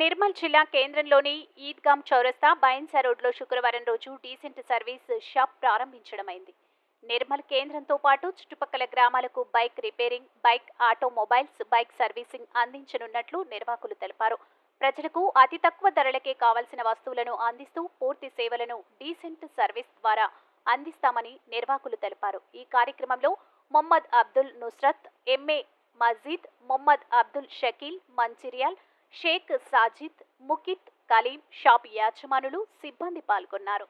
నిర్మల్ జిల్లా కేంద్రంలోని ఈద్గామ్ చౌరస్తా బైన్సా రోడ్లో శుక్రవారం రోజు డీసెంట్ సర్వీస్ షాప్ ప్రారంభించడమైంది. నిర్మల్ కేంద్రంతో పాటు చుట్టుపక్కల గ్రామాలకు bike repairing bike automobiles bike servicing అందించనున్నట్లు నిర్వాహకులు తెలిపారు. ప్రజలకు అతి తక్కువ ధరలకే కావాల్సిన వస్తువులను అందిస్తూ పూర్తి సేవలను డీసెంట్ సర్వీస్ ద్వారా అందిస్తామని నిర్వాహకులు తెలిపారు. ఈ కార్యక్రమంలో Mohammed Abdul Nusrat M A Majeed Mohammed Abdul Shakeel Mancherial Sheikh Sajid Mukit Kaleem shop యాజమానులు సిబ్బంది పాల్గొన్నారు.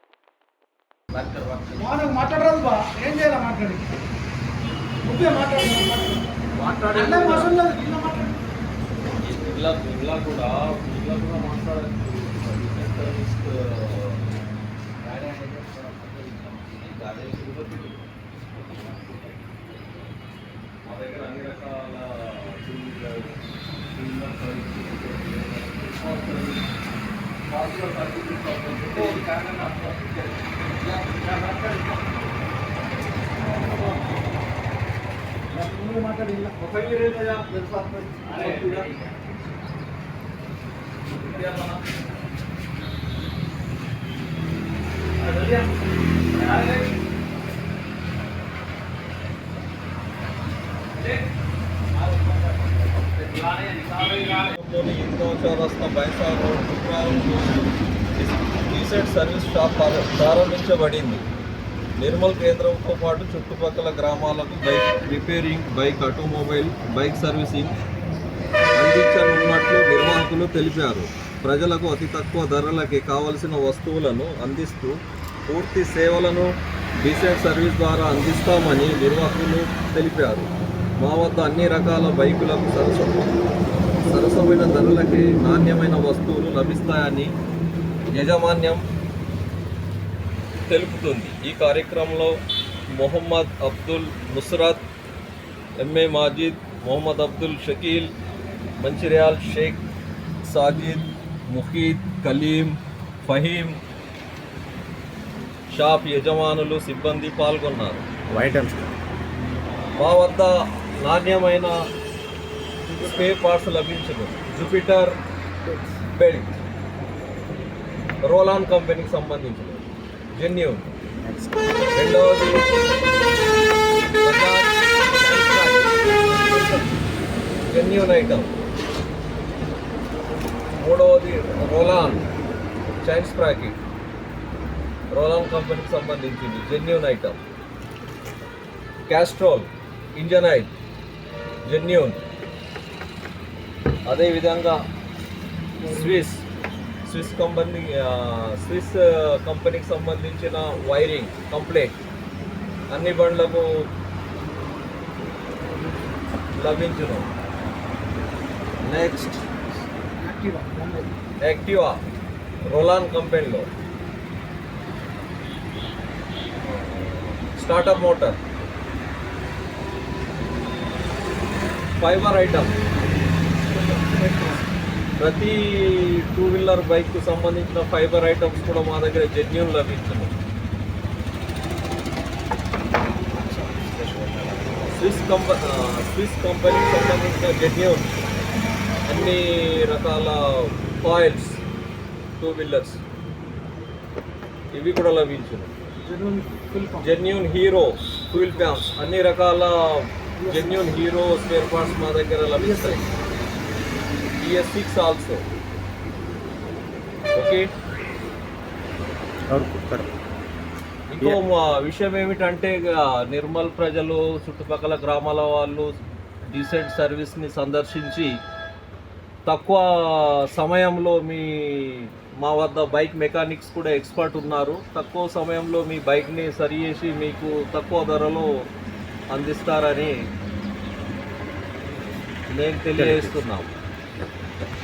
మా దగ్గర అన్ని రకాల two wheeler two wheeler service పార్సల్లోని చౌరస్తా బైసా రోడ్ సర్వీస్ షాప్ ప్రారంభించబడింది. నిర్మల్ కేంద్రంతో పాటు చుట్టుపక్కల గ్రామాలకు bike repairing bike automobile bike servicing అందించనున్నట్లు నిర్వాహకులు తెలిపారు. ప్రజలకు అతి తక్కువ ధరలకి కావలసిన వస్తువులను అందిస్తూ పూర్తి సేవలను డీసెంట్ సర్వీస్ ద్వారా అందిస్తామని నిర్వాహకులు తెలిపారు. మా వద్ద అన్ని రకాల బైకులకు సరస సరసమైన ధరలకి నాణ్యమైన వస్తువులు లభిస్తాయని యజమాన్యం తెలుపుతుంది. ఈ కార్యక్రమంలో మొహమ్మద్ అబ్దుల్ నుస్రత్ ఎంఏ మాజిద్ మొహమ్మద్ అబ్దుల్ షకీల్ మంచిర్యాల్ షేక్ సాజిద్ ముఖీద్ కలీం ఫహీం షాప్ యజమానులు సిబ్బంది పాల్గొన్నారు. మా వద్ద నాణ్యమైన స్పేర్ పార్ట్స్ లభించదు. జూపిటర్ బెల్ట్ రోలాన్ కంపెనీకి సంబంధించింది జెన్యూన్. రెండవది జెన్యూన్ ఐటమ్. మూడవది రోలాన్ చైన్ స్ప్రాకెట్ రోలాన్ కంపెనీకి సంబంధించింది genuine item. Castrol engine oil genuine. అదేవిధంగా స్విస్ స్విస్ కంపెనీ స్విస్ కంపెనీకి సంబంధించిన వైరింగ్ కంప్లీట్ అన్ని బండ్లకు లభించును. నెక్స్ట్. యాక్టివా. యాక్టివా రోలాన్ కంపెనీలో. Starter motor. Fibre item. ప్రతి టూ వీలర్ బైక్ సంబంధించిన ఫైబర్ ఐటమ్స్ కూడా మా దగ్గర జెన్యున్ లభించును స్విస్ కంప స్విస్ కంపెనీకి సంబంధించిన జెన్యున్ అన్ని రకాల కాయిల్స్ టూ వీలర్స్ ఇవి కూడా లభించును జెన్యున్ హీరో ఫ్యూల్ ప్యాంప్స్ అన్ని రకాల జెన్యున్ హీరో స్పేర్ పార్ట్స్ మా దగ్గర లభిస్తాయి. బిఎస్ సిక్స్ ఆల్సో ఓకే ఇంకో విషయం ఏమిటంటే ఇక నిర్మల్ ప్రజలు చుట్టుపక్కల గ్రామాల వాళ్ళు డీసెంట్ సర్వీస్ని సందర్శించి తక్కువ సమయంలో మీ మా వద్ద బైక్ మెకానిక్స్ కూడా ఎక్స్పర్ట్ ఉన్నారు. తక్కువ సమయంలో మీ బైక్ని సరి చేసి మీకు తక్కువ ధరలో అందిస్తారని నేను తెలియజేస్తున్నాం.